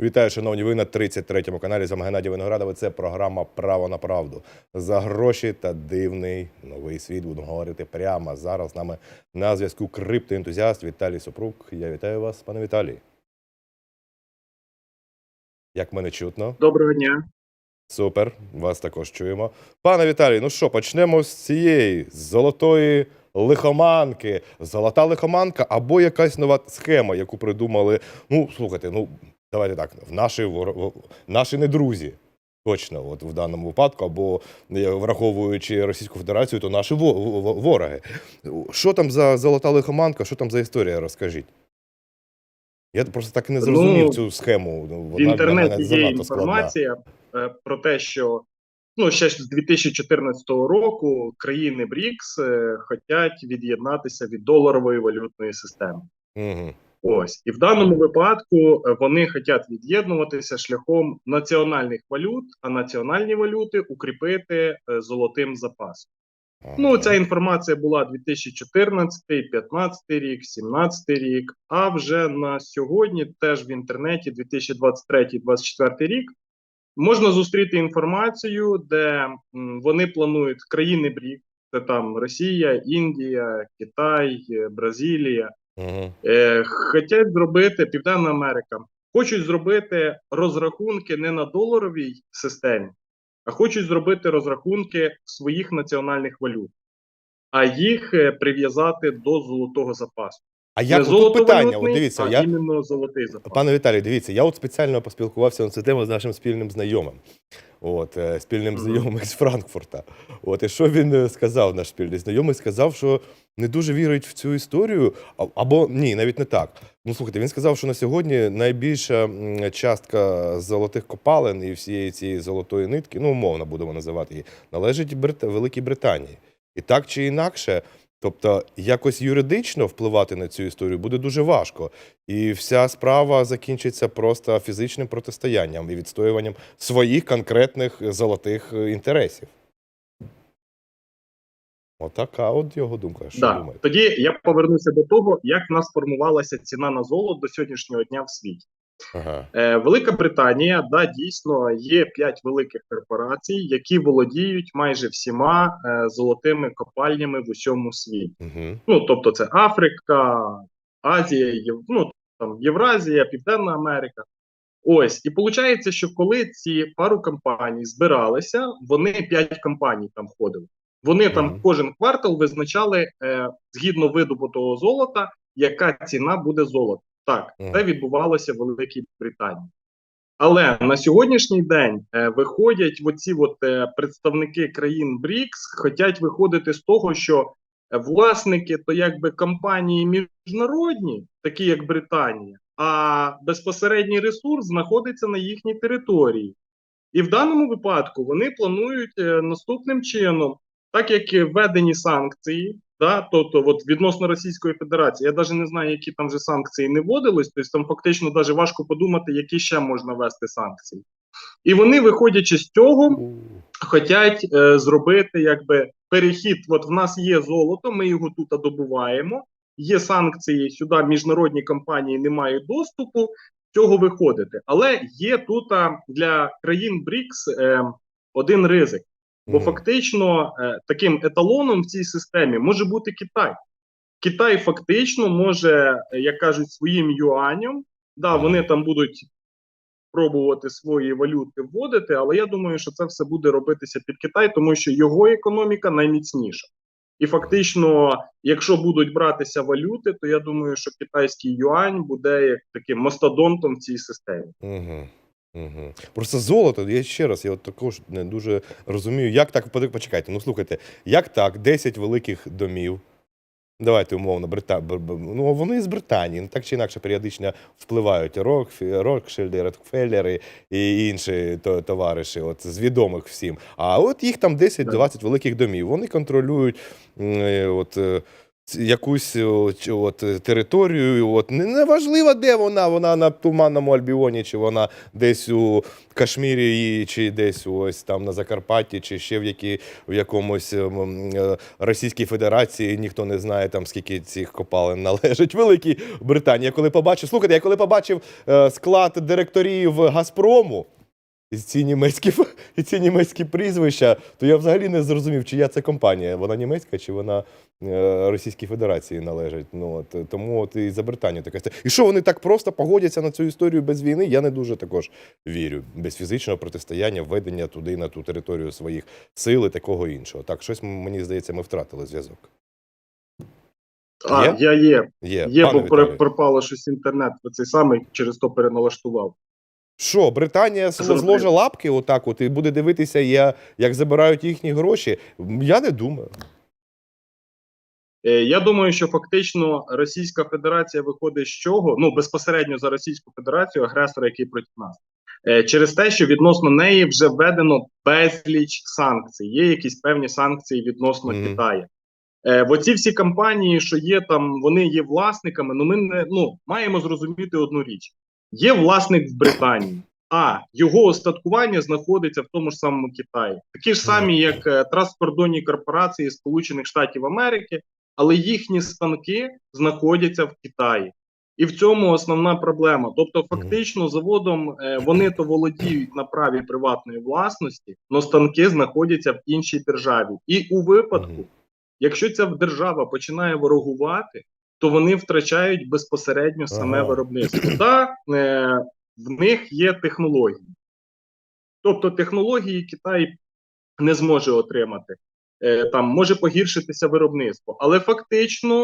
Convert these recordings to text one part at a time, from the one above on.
Вітаю, шановні, ви на 33-му каналі. З вами Геннадій Виноградов. Це програма Право на правду. За гроші та дивний новий світ. Будемо говорити прямо зараз. З нами на зв'язку криптоентузіаст Віталій Супрук. Я вітаю вас, пане Віталій. Як мене чутно? Доброго дня. Супер, вас також чуємо. Пане Віталій, ну що, почнемо з цієї золотої лихоманки. Золота лихоманка або якась нова схема, яку придумали. Ну, слухайте, ну давайте так, в наші, в- наші не друзі. Точно, от в даному випадку, або е, враховуючи Російську Федерацію, то наші во- во- вороги. Що там за золота лихоманка? Що там за історія? Розкажіть. Я просто так і не зрозумів Ну, цю схему. В Вона для інтернеті є занадто складна. інформація е, про те, що ну ще з 2014 року країни БРІКС е, хочуть від'єднатися від доларової валютної системи. Угу. Ось і в даному випадку е, вони хочуть від'єднуватися шляхом національних валют, а національні валюти укріпити е, золотим запасом. Ну, ця інформація була 2014, 2015 рік, 2017 рік. А вже на сьогодні, теж в інтернеті, 2023-2024 рік, можна зустріти інформацію, де вони планують країни БРІК, це там Росія, Індія, Китай, е, Бразилія, Угу. е, хочуть зробити Південна Америка, хочуть зробити розрахунки не на доларовій системі, а хочуть зробити розрахунки в своїх національних валют, а їх е, прив'язати до золотого запасу. А як тут питання? От дивіться, а я іменно золотий запас. пане Віталій, дивіться, я от спеціально поспілкувався на цю тему з нашим спільним знайомим. От е, спільним знайомим з Франкфурта. От і що він е, сказав, наш спільний знайомий, сказав, що не дуже вірить в цю історію, або ні, навіть не так. Ну слухайте, він сказав, що на сьогодні найбільша частка золотих копалин і всієї цієї золотої нитки, ну умовно будемо називати її, належить Брит... Великій Британії. І так чи інакше, тобто якось юридично впливати на цю історію буде дуже важко. І вся справа закінчиться просто фізичним протистоянням і відстоюванням своїх конкретних золотих е, інтересів. Отака от його думка. Що Да. думаєте? Тоді я повернуся до того, як в нас формувалася ціна на золото до сьогоднішнього дня в світі. Ага. Е, Велика Британія, да, дійсно є п'ять великих корпорацій, які володіють майже всіма е, золотими копальнями в усьому світі. Угу. Ну тобто, це Африка, Азія, Єв... ну там Євразія, Південна Америка. Ось і виходить, що коли ці пару компаній збиралися, вони п'ять компаній там входили. Вони там кожен квартал визначали е, згідно видобутого золота, яка ціна буде золота. Так, це відбувалося в Великій Британії. Але на сьогоднішній день е, виходять оці от, е, представники країн БРІКС, хочуть виходити з того, що е, власники то якби компанії міжнародні, такі як Британія, а безпосередній ресурс знаходиться на їхній території. І в даному випадку вони планують е, наступним чином, так як введені санкції, да, тобто от відносно Російської Федерації, я навіть не знаю, які там вже санкції не вводились, тобто там фактично навіть важко подумати, які ще можна ввести санкції. І вони, виходячи з цього, хочуть е, зробити якби перехід. От в нас є золото, ми його тут добуваємо. Є санкції сюди, міжнародні компанії не мають доступу цього виходити. Але є тут для країн БРІКС е, один ризик. Бо фактично е, таким еталоном в цій системі може бути Китай. Китай фактично може, е, як кажуть, своїм юанем, да, вони там будуть пробувати свої валюти вводити, але я думаю, що це все буде робитися під Китай, тому що його економіка найміцніша. І фактично, якщо будуть братися валюти, то я думаю, що китайський юань буде як таким мастодонтом в цій системі. Угу. Угу. Просто золото, я ще раз, я от також не дуже розумію, як так, почекайте, ну слухайте, як так, 10 великих домів, давайте умовно, Брита... Ну вони з Британії, ну, так чи інакше періодично впливають Рокфі... Рокшильди, Рокфеллери і інші то- товариші, от з відомих всім. А от їх там 10-20 великих домів, вони контролюють е, от, е, якусь от, е, територію. От, неважливо, де вона, вона на Туманному Альбіоні, чи вона десь у Кашмірі, чи десь ось там на Закарпатті, чи ще в, які, в якомусь ем, ем, е, Російській Федерації, ніхто не знає там скільки цих копалин належить. Великій Британії. Я коли побачив, слухайте, я коли побачив е, склад директорів Газпрому. І ці німецькі і ці німецькі прізвища, то я взагалі не зрозумів, чия це компанія. Вона німецька чи вона е, Російській Федерації належить. Ну от е, тому от і за Британію така І що вони так просто погодяться на цю історію без війни? Я не дуже також вірю. Без фізичного протистояння, введення туди на ту територію своїх сил і такого іншого. Так, щось мені здається, ми втратили зв'язок. А, Є? я є. Є, Є, пане бо Віталію. пропало щось інтернет, цей самий через то переналаштував. Що, Британія зложе лапки отак от і буде дивитися, я, як забирають їхні гроші? Я не думаю. Е, Я думаю, що фактично Російська Федерація виходить з чого? Ну безпосередньо за Російську Федерацію, агресора, який проти нас, Е, через те, що відносно неї вже введено безліч санкцій. Є якісь певні санкції відносно Мгм. Китаю. Е, в оці всі компанії, що є там, вони є власниками. Ну ми не ну маємо зрозуміти одну річ: є власник в Британії. А його остаткування знаходиться в тому ж самому Китаї, такі ж самі, як е, транскордонні корпорації Сполучених Штатів Америки, але їхні станки знаходяться в Китаї. І в цьому основна проблема. Тобто, фактично, заводом е, вони то володіють на праві приватної власності, але станки знаходяться в іншій державі. І у випадку, якщо ця держава починає ворогувати, то вони втрачають безпосередньо саме Ага. виробництво. Та е, в них є технології. Тобто технології Китай не зможе отримати. Е, там може погіршитися виробництво, але фактично,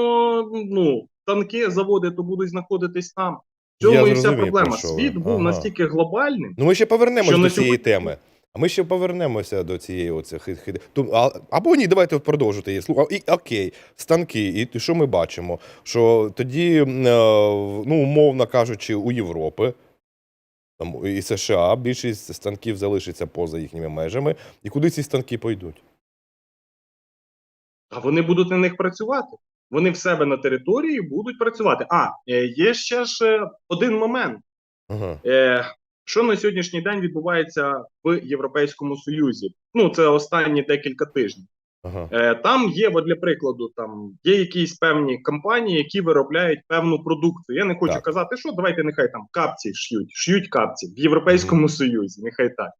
ну танки, заводи то будуть знаходитись там. В цьому Я і вся проблема. Світ був Ага. настільки глобальним. Ну, ми ще повернемося до цієї сьогодні- теми. А ми ще повернемося до цієї оцих хи- хи- Або ні, давайте продовжити її. Слухай, і окей, станки. І що ми бачимо? Що тоді, е, ну, умовно кажучи, у Європи. Там і США більшість станків залишиться поза їхніми межами. І куди ці станки пойдуть? А вони будуть на них працювати. Вони в себе на території будуть працювати. А е, є ще ж е, один момент. Ага. Що на сьогоднішній день відбувається в Європейському Союзі? Ну це останні декілька тижнів. Ага. Е, там є, от для прикладу, там є якісь певні компанії, які виробляють певну продукцію. Я не хочу Так. казати, що давайте нехай там капці шьють, шьють капці в Європейському Союзі, нехай так.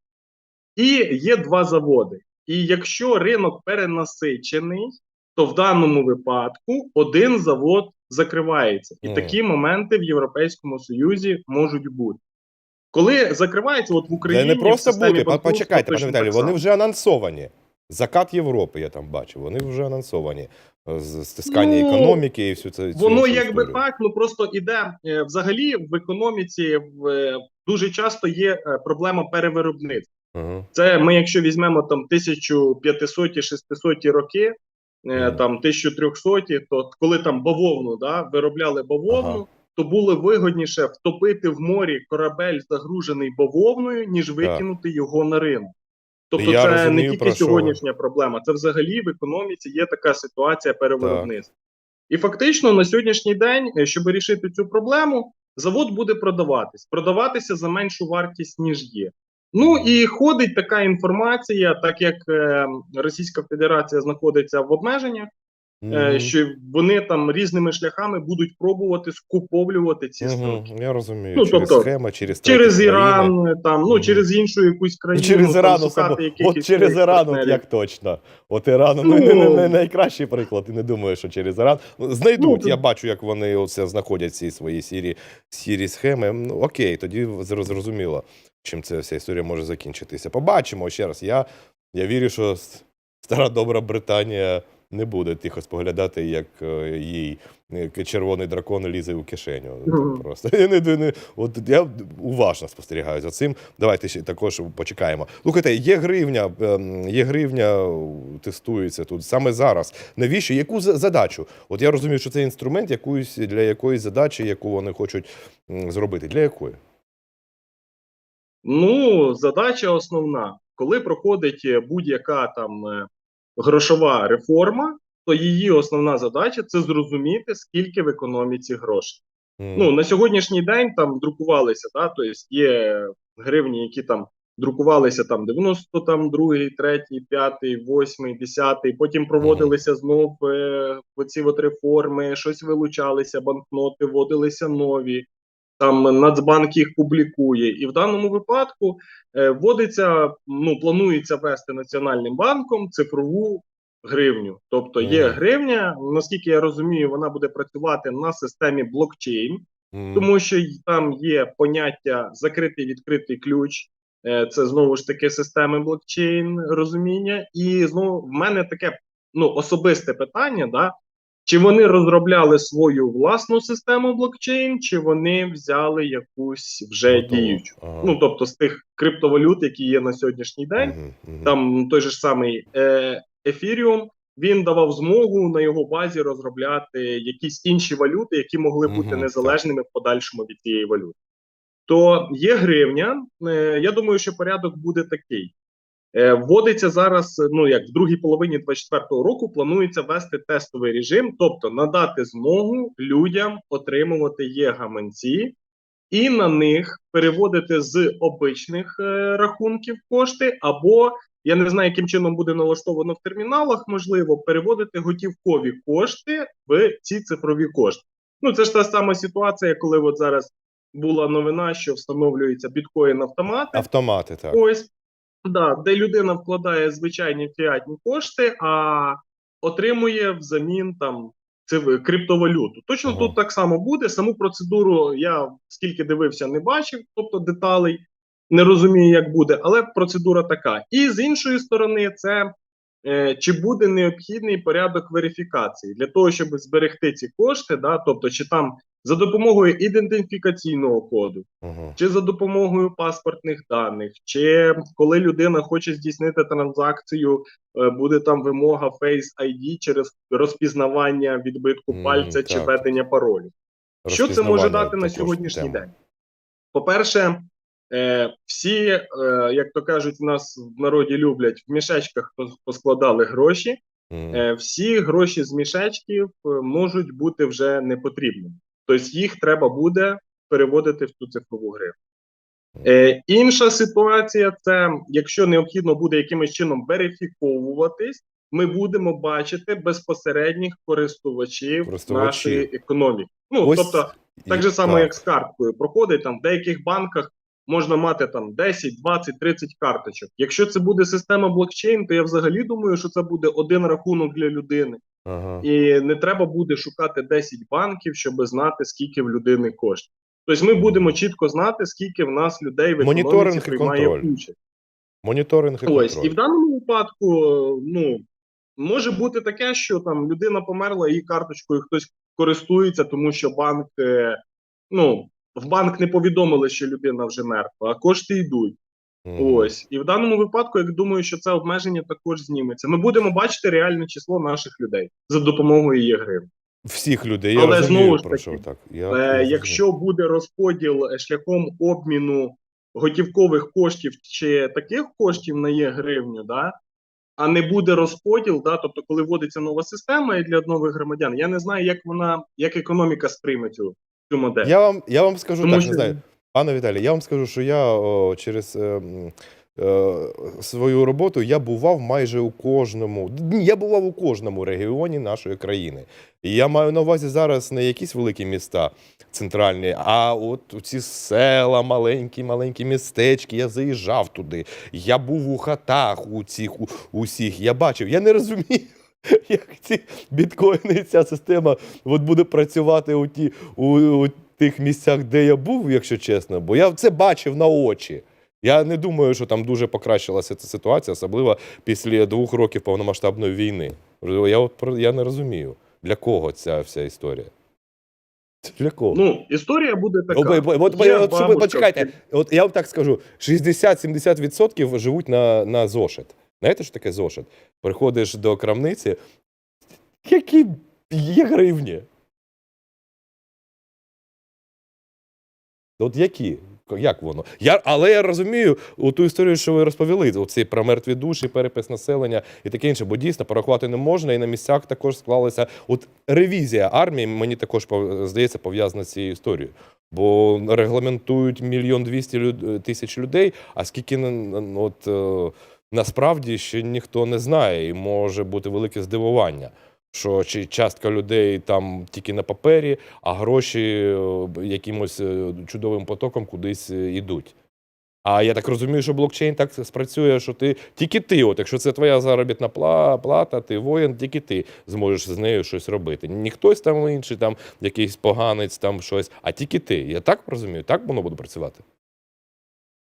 І є два заводи. І якщо ринок перенасичений, то в даному випадку один завод закривається. І Мгм. такі моменти в Європейському Союзі можуть бути. Коли закривається, от в Це Україні не просто банкрутства Почекайте, пане Віталію, вони вже анонсовані. Закат Європи, я там бачив. Вони вже анонсовані. З стискання Ну, економіки і всю це. Воно якби так, ну просто іде е, взагалі в економіці в, е, дуже часто є е, проблема перевиробництва. Ага. Це ми, якщо візьмемо там 1500-600 роки, е, Мгм. там 1300, то коли там бавовну да, виробляли бавовну, Ага. То було вигодніше втопити в морі корабель, загружений бавовною, ніж викинути його на ринок. Тобто, Я це розумію, не тільки що сьогоднішня проблема, це взагалі в економіці є така ситуація перевиробництва. І фактично на сьогоднішній день, е, щоб рішити цю проблему, завод буде продаватись, продаватися за меншу вартість, ніж є. Ну і ходить така інформація, так як е, Російська Федерація знаходиться в обмеженнях, е, що вони там різними шляхами будуть пробувати скуповлювати ці станки. Я розумію. Ну, через тобто, схеми, через Через країни. Іран, там, ну Мгм. через іншу якусь Ну, країну. Через Іран, особо. От через Іран, от як точно. От Іран, ну, Ну, не, не, не найкращий приклад, і не думаю, що через Іран. Ну, Знайдуть, Ну, я бачу, як вони оце знаходять ці свої сірі, сірі схеми. Ну, окей, тоді зрозуміло, чим ця вся історія може закінчитися. Побачимо ще раз. Я, я вірю, що стара добра Британія не буде тихо споглядати, як е, їй е, червоний дракон лізе у кишеню. Мгм. Просто я не, не от я уважно спостерігаю за цим. Давайте ще також почекаємо. Слухайте, є гривня, ем, є гривня, тестується тут саме зараз. Навіщо? Яку задачу? От я розумію, що це інструмент якоїсь для якоїсь задачі, яку вони хочуть зробити. Для якої? Ну, задача основна, коли проходить е, будь-яка там грошова реформа, то її основна задача це зрозуміти, скільки в економіці грошей. М. Ну на сьогоднішній день там друкувалися, да, тобто є гривні, які там друкувалися там 90 там другий, третій, п'ятий, восьмий, десятий. Потім проводилися знов е, оці от реформи, щось вилучалися, банкноти, вводилися нові. Там Нацбанк їх публікує, і в даному випадку е, вводиться, ну планується ввести Національним банком цифрову гривню. Тобто є гривня, наскільки я розумію, вона буде працювати на системі блокчейн, тому що там є поняття закритий відкритий ключ. Е, Це знову ж таки системи блокчейн розуміння. І знову в мене таке ну особисте питання: да, чи вони розробляли свою власну систему блокчейн, чи вони взяли якусь вже Готово. діючу? Ага. Ну тобто з тих криптовалют, які є на сьогоднішній день, Мгм, мгм. там той же ж самий е, Ethereum, він давав змогу на його базі розробляти якісь інші валюти, які могли бути Мгм, незалежними в подальшому від цієї валюти. То є гривня. Е, я думаю, що порядок буде такий. Е, вводиться зараз, ну як в другій половині 2024 року, планується ввести тестовий режим, тобто надати змогу людям отримувати є-гаманці і на них переводити з обичних е, рахунків кошти, або я не знаю, яким чином буде налаштовано в терміналах, можливо, переводити готівкові кошти в ці цифрові кошти. Ну це ж та сама ситуація, коли от зараз була новина, що встановлюється біткоін автомати. Автомати, так. Ось да, де людина вкладає звичайні фіатні кошти, а отримує взамін там цив- криптовалюту. Точно Ага. тут так само буде. Саму процедуру я скільки дивився, не бачив, тобто деталей не розумію, як буде, але процедура така. І з іншої сторони, це чи буде необхідний порядок верифікації для того, щоб зберегти ці кошти, да, тобто, чи там за допомогою ідентифікаційного коду, Ага. чи за допомогою паспортних даних, чи коли людина хоче здійснити транзакцію, е, буде там вимога Face ID через розпізнавання відбитку пальця чи так. введення паролю. Що це може дати на сьогоднішній день? По-перше, е, всі, е, як то кажуть, в нас в народі люблять в мішечках пос- поскладали гроші. Е, всі гроші з мішечків можуть бути вже непотрібними. Тобто їх треба буде переводити в цю цифрову гривню. Е, інша ситуація це якщо необхідно буде якимось чином верифіковуватись, ми будемо бачити безпосередніх користувачів Користувачів. нашої економіки. Ну Ось тобто, так і- же само, так. як з карткою проходить там в деяких банках. Можна мати там 10, 20, 30 карточок. Якщо це буде система блокчейн, то я взагалі думаю, що це буде один рахунок для людини, Ага. і не треба буде шукати 10 банків, щоб знати, скільки в людини коштів. Тобто ми будемо чітко знати, скільки в нас людей в Моніторинг економіці і приймає участь. Моніторинг і Ось і в даному випадку, ну може бути таке, що там людина померла, її карточкою хтось користується, тому що банк, е, ну в банк не повідомили, що людина вже мертва, а кошти йдуть. Мгм. Ось і в даному випадку, як думаю, що це обмеження також зніметься. Ми будемо бачити реальне число наших людей за допомогою є гривень. Всіх людей. Я Але розумію, знову ж таки, що так. Я, Е, якщо буде розподіл е, шляхом обміну готівкових коштів чи таких коштів на є гривню, да, а не буде розподіл, да, тобто, коли вводиться нова система і для нових громадян, я не знаю, як вона, як економіка сприйме цю, цю модель. Я вам, я вам скажу Тому так, що- не знаю. Пане Віталій, я вам скажу, що я о, через е, е, свою роботу я бував майже у кожному. Я бував у кожному регіоні нашої країни. І я маю на увазі зараз не якісь великі міста центральні, а от ці села, маленькі, маленькі містечки. Я заїжджав туди. Я був у хатах у цих у, усіх. Я бачив. Я не розумію. Як ці біткоїни, ця система от буде працювати у, ті, у, у тих місцях, де я був, якщо чесно, бо я це бачив на очі. Я не думаю, що там дуже покращилася ця ситуація, особливо після двох років повномасштабної війни. Я, от, я не розумію, для кого ця вся історія. Для кого? Ну, історія буде така. О, от, Є от, бабушка, почекайте, от я вам так скажу: 60-70% живуть на, на зошит. Знаєте, що таке зошит? Приходиш до крамниці, які є гривні. От які? Як воно? Я, але я розумію у ту історію, що ви розповіли, оці про мертві душі, перепис населення і таке інше, бо дійсно порахувати не можна, і на місцях також склалася. От ревізія армії мені також здається пов'язана з цією історією. Бо регламентують мільйон двісті тисяч людей, а скільки на- от, е, насправді ще ніхто не знає, і може бути велике здивування. Що чи частка людей там тільки на папері, а гроші е, якимось е, чудовим потоком кудись е, йдуть. А я так розумію, що блокчейн так спрацює, що ти тільки ти, от якщо це твоя заробітна плата, ти воїн, тільки ти зможеш з нею щось робити. Ні хтось там інший, там якийсь поганець, там щось, а тільки ти. Я так розумію, так воно буде працювати.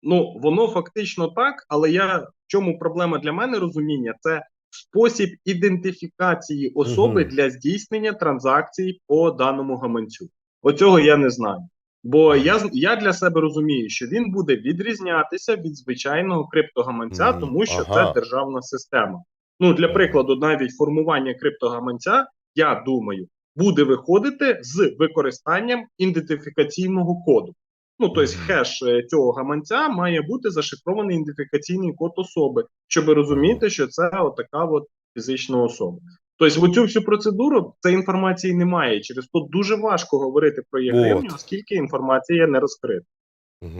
Ну, воно фактично так, але я в чому проблема для мене розуміння? Це спосіб ідентифікації особи Мгм. для здійснення транзакцій по даному гаманцю. Оцього я не знаю. Бо я, я для себе розумію, що він буде відрізнятися від звичайного криптогаманця, тому що Ага. це державна система. Ну, для прикладу, навіть формування криптогаманця, я думаю, буде виходити з використанням ідентифікаційного коду. Ну, тобто хеш е, цього гаманця має бути зашифрований ідентифікаційний код особи, щоб розуміти, що це отака от фізична особа. Тобто, в оцю всю процедуру цієї інформації немає. Через то дуже важко говорити про є Вот. гривню, оскільки інформація не розкрита.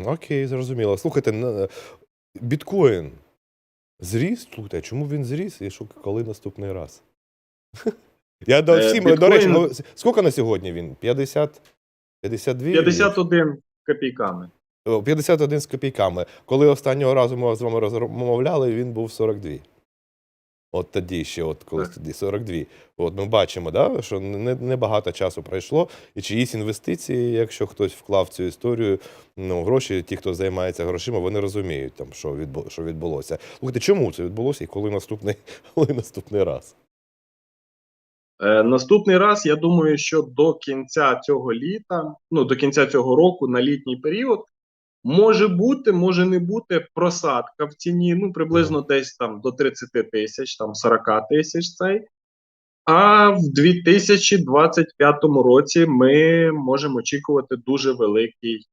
Окей, зрозуміло. Слухайте, біткоін зріс? Слухайте, а чому він зріс? І що коли наступний раз? Я до Е, всім, до речі, скільки на сьогодні він? 50? 52? 51 копійками. О, 51 з копійками. Коли останнього разу ми з вами розмовляли, він був 42. От тоді ще, от коли тоді 42. От ми бачимо, да, що не, не часу пройшло, і чиїсь інвестиції, якщо хтось вклав в цю історію, ну, гроші, ті, хто займається грошима, вони розуміють, там, що, відбу, що відбулося. Слухайте, чому це відбулося і коли наступний, коли наступний раз? Е, наступний раз, я думаю, що до кінця цього літа, ну до кінця цього року, на літній період, може бути, може не бути просадка в ціні, ну приблизно десь там до 30 тисяч, там 40 тисяч цей. А в 2025 році ми можемо очікувати дуже великий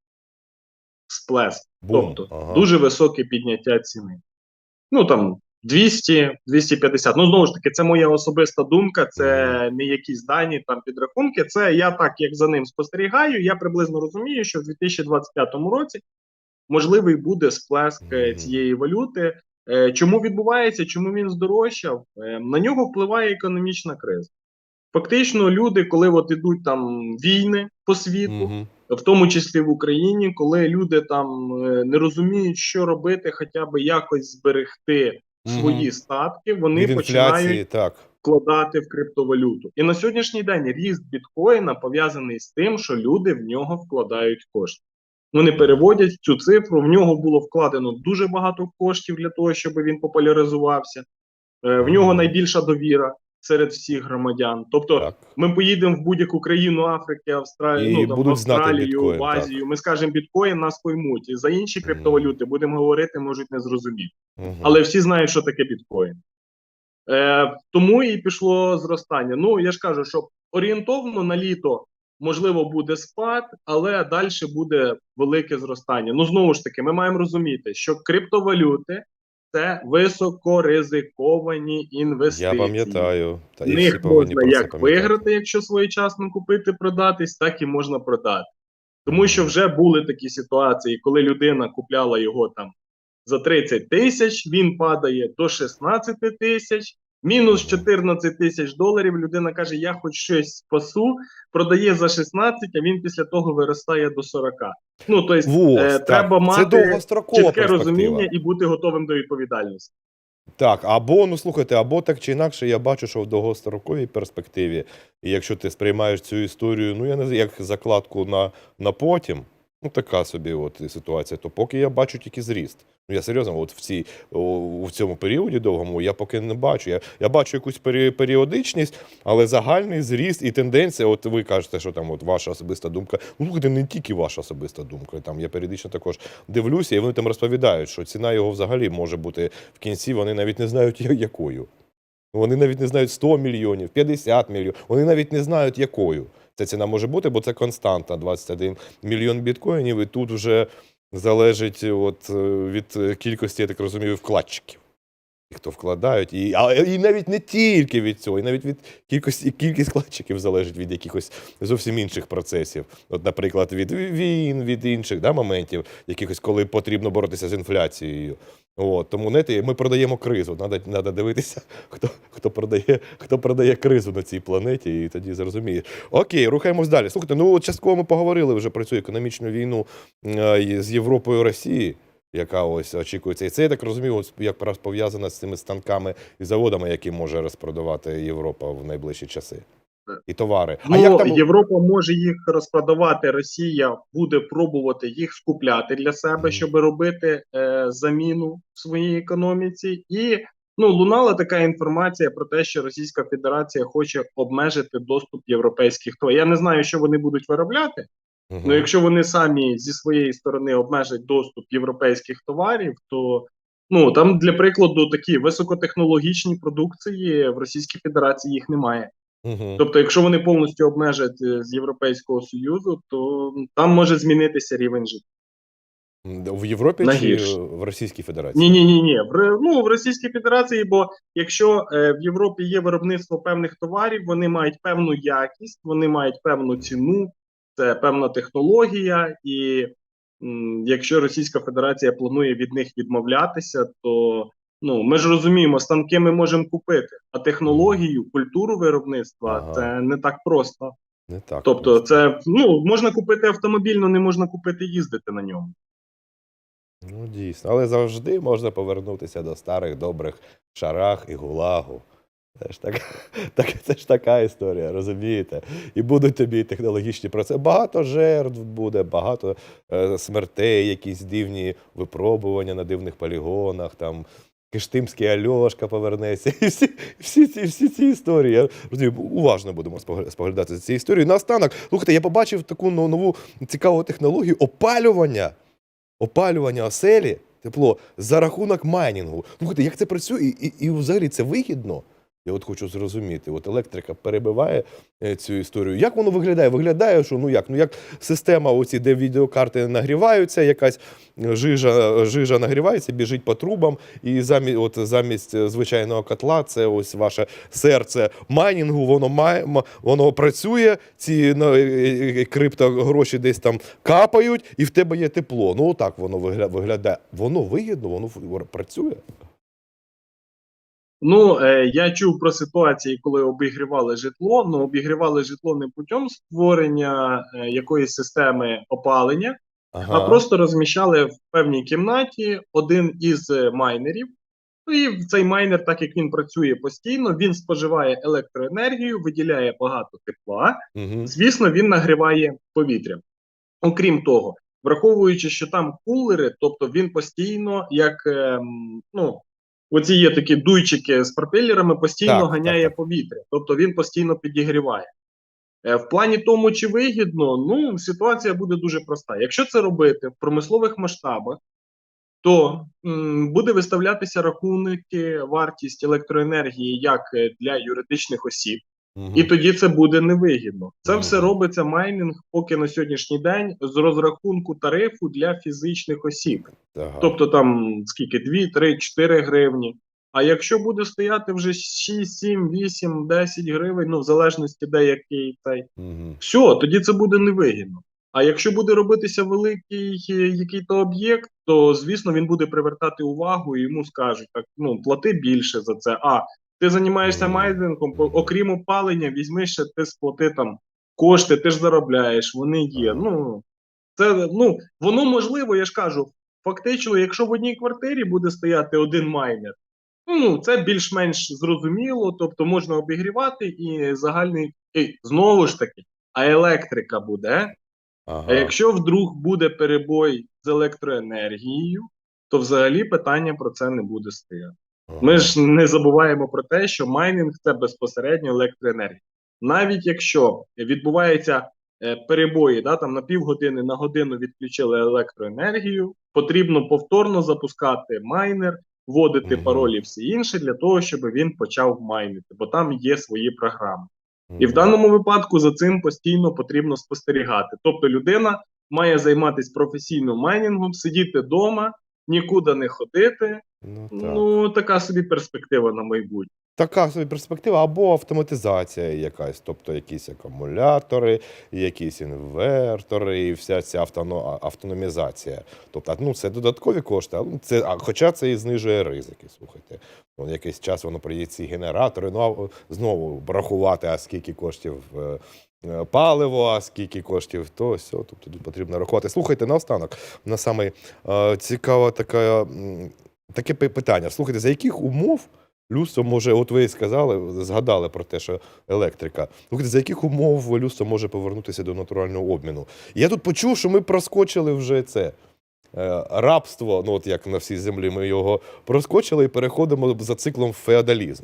сплеск. Бум. Тобто Ага. дуже високе підняття ціни. Ну там 200, 250. Ну знову ж таки, це моя особиста думка, це не якісь дані там підрахунки. Це я так як за ним спостерігаю. Я приблизно розумію, що в 2025 році можливий буде сплеск е, цієї валюти. Е, Чому відбувається? Чому він здорожчав? Е, На нього впливає економічна криза. Фактично, люди, коли от ідуть там війни по світу, Мгм. в тому числі в Україні, коли люди там не розуміють, що робити, хоча б якось зберегти свої статки, вони Від починають так. вкладати в криптовалюту. І на сьогоднішній день ріст біткоїна пов'язаний з тим, що люди в нього вкладають кошти. Вони переводять цю цифру. В нього було вкладено дуже багато коштів для того, щоб він популяризувався. Е, В нього найбільша довіра серед всіх громадян. Тобто, так. ми поїдемо в будь-яку країну Африки, Австралію, ну, там, Австралію, біткоін, в Азію. Ми скажемо біткоін, нас поймуть. І за інші криптовалюти будемо говорити, можуть не зрозуміти. Мгм. Але всі знають, що таке біткоін. Е, тому і пішло зростання. Ну, я ж кажу, що орієнтовно на літо можливо буде спад, але далі буде велике зростання. Ну, знову ж таки, ми маємо розуміти, що криптовалюти це високоризиковані інвестиції. Я пам'ятаю. Та їх всі них повинні можна як пам'ятати. виграти, якщо своєчасно купити, продатись, так і можна продати. Тому що вже були такі ситуації, коли людина купляла його там за 30 тисяч, він падає до 16 тисяч, мінус 14 тисяч доларів. Людина каже: Я хоч щось спасу, продає за 16, а він після того виростає до 40. Ну тобто, Вот, е, треба мати чітке розуміння і бути готовим до відповідальності. Так, або, ну слухайте, або так чи інакше, я бачу, що в довгостроковій перспективі, і якщо ти сприймаєш цю історію, ну я не знаю, як закладку на, на потім, ну така собі от ситуація, то поки я бачу тільки зріст. Ну я серйозно, от в цій в цьому періоді довгому я поки не бачу. Я, я бачу якусь періодичність, але загальний зріст і тенденція. От ви кажете, що там от ваша особиста думка. Ну слухайте, не тільки ваша особиста думка. Там я періодично також дивлюся, і вони там розповідають, що ціна його взагалі може бути в кінці. Вони навіть не знають якою. Вони навіть не знають 100 мільйонів, 50 мільйонів. Вони навіть не знають, якою ця ціна може бути, бо це константа 21 мільйон біткоїнів. І тут вже залежить от, е, від кількості, я так розумію, вкладчиків. Хто вкладають, і, а, і навіть не тільки від цього, і навіть від кількості кількість вкладчиків залежить від якихось зовсім інших процесів. От, наприклад, від війн, від інших да, моментів, якихось, коли потрібно боротися з інфляцією. От, тому знаєте, ми продаємо кризу. Надо, надо дивитися, хто, хто, продає, хто продає кризу на цій планеті, і тоді зрозумієш. Окей, рухаємось далі. Слухайте, ну частково ми поговорили вже про цю економічну війну е, з Європою і Росії, яка ось очікується. І це я так розумію, ось як раз пов'язано з цими станками і заводами, які може розпродавати Європа в найближчі часи. І товари. Ну, як там Європа може їх розпродавати. Росія буде пробувати їх скупляти для себе, Мгм. щоб робити е, заміну в своїй економіці. І ну лунала така інформація про те, що Російська Федерація хоче обмежити доступ європейських товарів. Я не знаю, що вони будуть виробляти. Ну, якщо вони самі зі своєї сторони обмежать доступ європейських товарів, то ну там для прикладу такі високотехнологічні продукції в Російській Федерації їх немає. Мгм. Тобто, якщо вони повністю обмежать е, з Європейського Союзу, то там може змінитися рівень життя. в Європі на чи в Російській Федерації? Ні, ні, ні, ні. В ну в Російській Федерації, бо якщо е, в Європі є виробництво певних товарів, вони мають певну якість, вони мають певну ціну, це певна технологія, і м, якщо Російська Федерація планує від них відмовлятися, то ну ми ж розуміємо, станки ми можемо купити, а технологію, культуру виробництва Ага. це не так просто. Не так. Тобто, просто. це ну можна купити автомобіль, але не можна купити їздити на ньому. Ну, дійсно. Але завжди можна повернутися до старих добрих шарах і гулагу. Це ж, так, так, це ж така історія, розумієте? І будуть тобі технологічні процеси. Багато жертв буде, багато е, смертей, якісь дивні випробування на дивних полігонах, там Киштимський Альошка повернеться. І всі, всі, ці, всі ці історії. Я розумію, уважно будемо споглядати за цією історією. Наостанок, слухайте, я побачив таку нову цікаву технологію опалювання опалювання оселі, тепло за рахунок майнінгу. Слухайте, як це працює, і, і, і взагалі це вигідно. Я от хочу зрозуміти. От електрика перебиває е, цю історію. Як воно виглядає? Виглядає, що ну як? Ну як система, оці, де відеокарти нагріваються, якась жижа, жижа нагрівається, біжить по трубам, і замість, от, замість звичайного котла, це ось ваше серце майнінгу, воно має, воно працює, ці ну, криптогроші десь там капають, і в тебе є тепло. Ну отак воно вигля- виглядає. Воно вигідно, воно працює. Ну е, я чув про ситуації, коли обігрівали житло. Ну обігрівали житло не путем створення е, якоїсь системи опалення, Ага. а просто розміщали в певній кімнаті один із е, майнерів. Ну і цей майнер, так як він працює постійно, він споживає електроенергію, виділяє багато тепла. Угу. Звісно, він нагріває повітря. Окрім того, враховуючи, що там кулери, тобто він постійно, як ем, ну, оці є такі дуйчики з пропелерами, постійно Так, ганяє так, так. повітря, тобто він постійно підігріває. Е, В плані тому, чи вигідно, ну ситуація буде дуже проста. Якщо це робити в промислових масштабах, то м, буде виставлятися рахунки, вартість електроенергії як е, для юридичних осіб, Угу. і тоді це буде невигідно. Це Мгм. все робиться майнінг поки на сьогоднішній день з розрахунку тарифу для фізичних осіб. Ага. Тобто там скільки 2, 3, 4 гривні. А якщо буде стояти вже 6, 7, 8, 10 гривень, ну в залежності де який цей, Угу. все, тоді це буде невигідно. А якщо буде робитися великий який-то об'єкт, то звісно він буде привертати увагу і йому скажуть так: ну плати більше за це. А ти займаєшся Мгм. окрім опалення, візьми ще ти сплати там кошти, ти ж заробляєш, вони є. Ну це ну воно можливо, я ж кажу. Фактично, якщо в одній квартирі буде стояти один майнер, ну це більш-менш зрозуміло, тобто можна обігрівати і загальний і, знову ж таки, а електрика буде. Ага. А якщо вдруг буде перебой з електроенергією, то взагалі питання про це не буде стояти. Ми ж не забуваємо про те, що майнинг це безпосередньо електроенергія. Навіть якщо відбуваються е, перебої, да, там на півгодини на годину відключили електроенергію, потрібно повторно запускати майнер, вводити Мгм. паролі, все інше для того, щоб він почав майнити, бо там є свої програми. І в даному випадку за цим постійно потрібно спостерігати. Тобто людина має займатися професійно майнінгом, сидіти вдома, нікуди не ходити. Ну, так. Ну, така собі перспектива на майбутнє. Така собі перспектива, або автоматизація якась, тобто якісь акумулятори, якісь інвертори, і вся ця автоно, автономізація. Тобто, ну, це додаткові кошти, але це, а, хоча це і знижує ризики. Слухайте. Ну, якийсь час воно приїде ці генератори, ну а знову рахувати, а скільки коштів. Е, Паливо, скільки коштів, то все, тобто тут потрібно рахувати. Слухайте, наостанок, на саме е, цікава така, таке питання. Слухайте, за яких умов Людство може, от ви сказали, згадали про те, що електрика. Слухайте, за яких умов людство може повернутися до натурального обміну? Я тут почув, що ми проскочили вже це е, рабство, ну от як на всій землі, ми його проскочили і переходимо за циклом в феодалізм.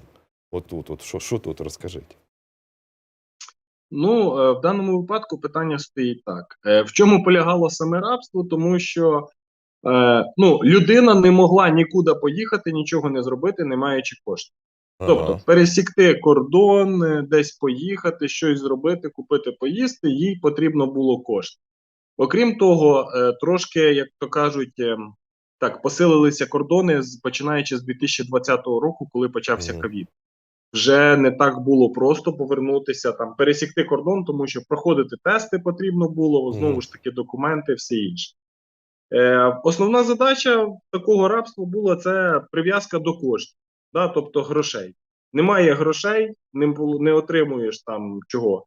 Отут, от, що, що тут розкажіть? Ну, е, в даному випадку питання стоїть так: Е, в чому полягало саме рабство? Тому що е, ну, людина не могла нікуди поїхати, нічого не зробити, не маючи коштів. Тобто пересікти кордон, десь поїхати, щось зробити, купити, поїсти, їй потрібно було кошти. Окрім того, трошки, як то кажуть, е, так, посилилися кордони, починаючи з 2020 року, коли почався ковід. Вже не так було просто повернутися, там, пересікти кордон, тому що проходити тести потрібно було, знову ж таки, документи, все інше. Е, основна задача такого рабства була це прив'язка до коштів, да, тобто грошей. Немає грошей, не, не отримуєш там чого.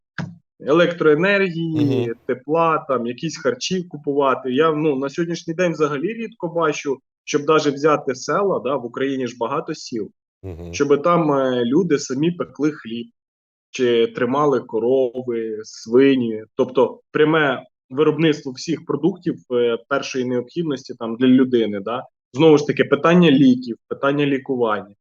Електроенергії, Мгм. тепла, там якісь харчі купувати. Я ну на сьогоднішній день взагалі рідко бачу, щоб навіть взяти села, да, в Україні ж багато сіл, Мгм. щоб там е, люди самі пекли хліб чи тримали корови, свині, тобто пряме виробництво всіх продуктів е, першої необхідності там для людини. Да? Знову ж таки, питання ліків, питання лікування.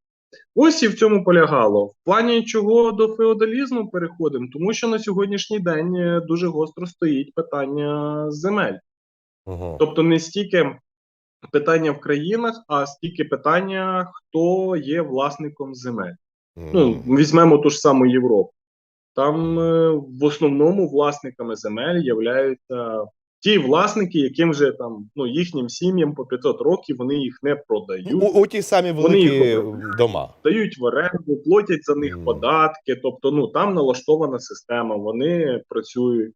Ось і в цьому полягало. В плані чого до феодалізму переходимо, тому що на сьогоднішній день е, дуже гостро стоїть питання земель. Ага. Тобто не стільки питання в країнах, а стільки питання, хто є власником земель. Ну, візьмемо ту ж саму Європу. Там е, в основному власниками земель являються ті власники, яким вже там ну їхнім сім'ям по 500 років вони їх не продають, У, у ті самі великі дома. дають в оренду, платять за них Мгм. податки. Тобто, ну там налаштована система, вони працюють.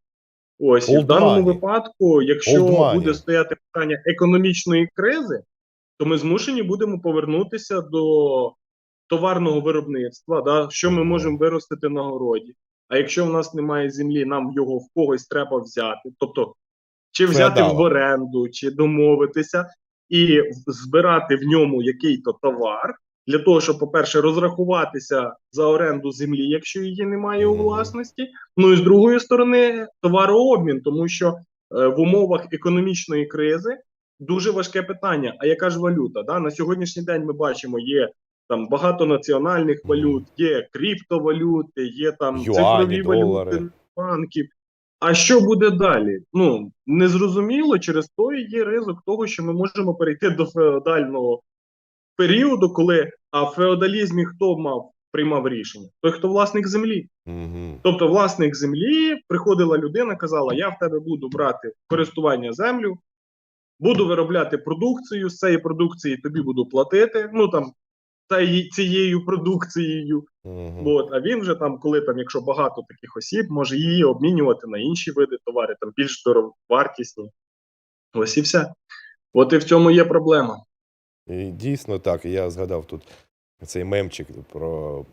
Ось і в даному money. випадку, якщо буде стояти питання економічної кризи, то ми змушені будемо повернутися до товарного виробництва. Да? Що ми можемо виростити на городі? А якщо в нас немає землі, нам його в когось треба взяти. Тобто, чи взяти в оренду, чи домовитися і збирати в ньому який-то товар. Для того, щоб, по-перше, розрахуватися за оренду землі, якщо її немає у власності. Ну і з другої сторони, товарообмін, тому що е, в умовах економічної кризи дуже важке питання. А яка ж валюта? Да? На сьогоднішній день ми бачимо, є там багато національних валют, є криптовалюти, є там Юані, цифрові долари. валюти банків. А що буде далі? Ну незрозуміло, через то є ризик того, що ми можемо перейти до феодального періоду, коли а в феодалізмі хто мав приймав рішення? Той, хто власник землі. Мгм. Тобто, власник землі приходила людина, казала: Я в тебе буду брати в користування землю, буду виробляти продукцію, з цієї продукції тобі буду платити. Ну там цією- цією продукцією. Мгм. От, а він вже там, коли там, якщо багато таких осіб, може її обмінювати на інші види товарів, там більш дороговартісні. Ось і все. От і в цьому є проблема. І дійсно так. Я згадав тут цей мемчик про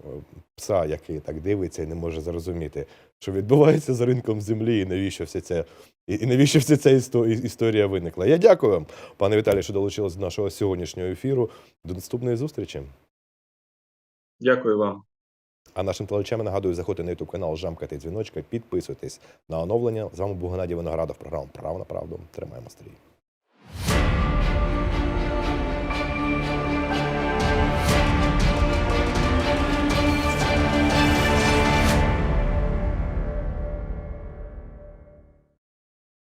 пса, який так дивиться і не може зрозуміти, що відбувається з ринком землі, і навіщо вся ця і навіщо вся ця історія виникла. Я дякую вам, пане Віталій, що долучились до нашого сьогоднішнього ефіру. До наступної зустрічі. Дякую вам. А нашим телечам нагадую, заходьте на YouTube канал, жамкати дзвіночка, підписуйтесь на оновлення. З вами був Геннадій Виноградов. Програма Право на правду. Тримаємо стрій.